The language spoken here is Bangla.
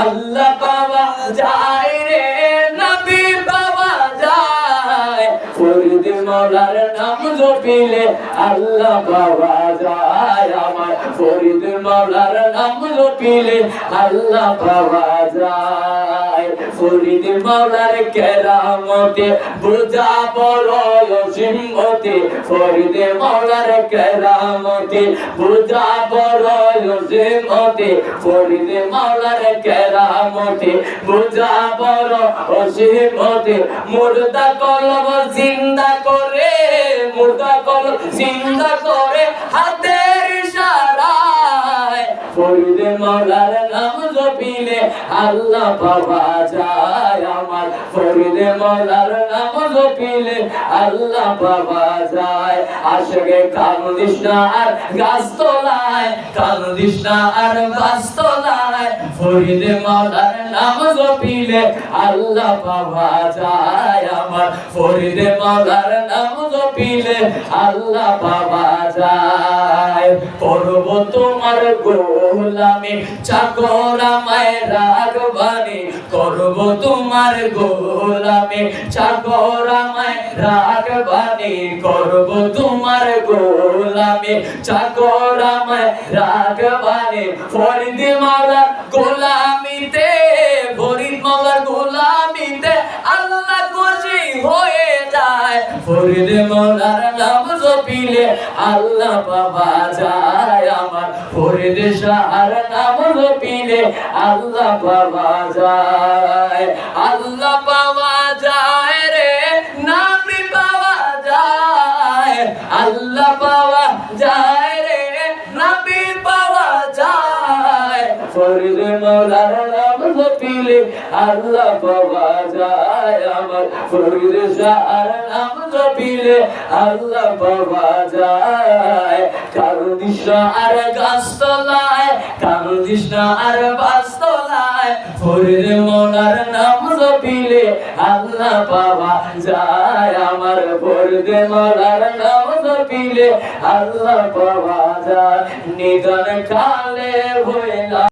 আল্লাহ পাওয়া যায় রে, নবী পাওয়া যায়। ফরিদ মৌলার নাম জপিলে আল্লাহ পাওয়া যায় আমার ফরিদ মৌলার নাম জপিলে আল্লাহ পাওয়া যায়। ফরিদ মৌলার কেরামতে বুঝা বড় সিংহতে ফরিদ মৌলার কেরামতে বুঝা বড় সিংহতে মৌলার কেরামতে বড় সিংহতে মুর্দা কলব জিন্দা করে, মুর্দা কলব জিন্দা করে হাতের আল্লাহ পাওয়া যায় আমার ফরিদ মৌলার নাম জপিলে। আল্লাহ পাওয়া যায়, আশকে কান্দিস না আর গাছ তোলায় কান্দিস না আর গাছ তোলায়, ফরিদ মৌলার নাম জপিলে। আল্লাহ পাওয়া যায় আমার ফরিদ মৌলার নাম জপিলে। আল্লাহ পাওয়া যায় করব তোমার গোলামি, চাকর আমায় রাগবানি করব তোমার গোলামি, চাকর আমায় রাগবানি করব তোমার গোলামি, চাকর আমায় রাগবানি ফরিদ মাওলার নাম জপিলে আল্লাহ বাবা যায় আমার। ফরিদ শাহর নাম জপিলে আল্লাহ বাবা যায়। আল্লাহ পাওয়া জপিলে আল্লাহ পাওয়া যায় আমার। ফরিদ শাহর নাম জপিলে আল্লাহ পাওয়া যায়। কান্দিস না আর গাছ তলায় কান্দিস না আর বাস তলায় ফরিদ মৌলার নাম জপিলে আল্লাহ পাওয়া যায় আমার। ফরিদ মৌলার নাম জপিলে আল্লাহ পাওয়া যায়। নিধন কালে হইলা